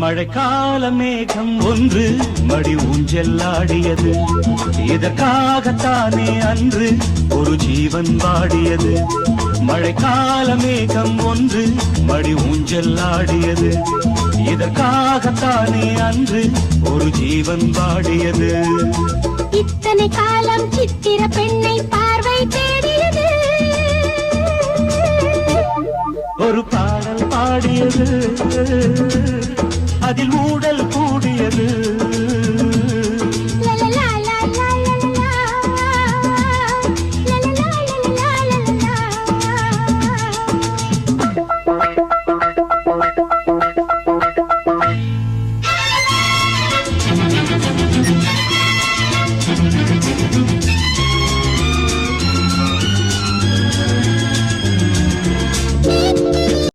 மழைக்கால மேகம் ஒன்று மடி ஊஞ்செல்லாடியது இதற்காகத்தானே அன்று ஒரு ஜீவன் வாடியது. மழைக்கால மேகம் ஒன்று மடி ஊஞ்செல்லாடியது இதற்காகத்தானே அன்று ஒரு ஜீவன் வாடியது. இத்தனை காலம் சித்திர பெண்ணை பார்வை தேடியது. ஒரு பாடல் பாடியது. அதில் ஊடல் கூடியது.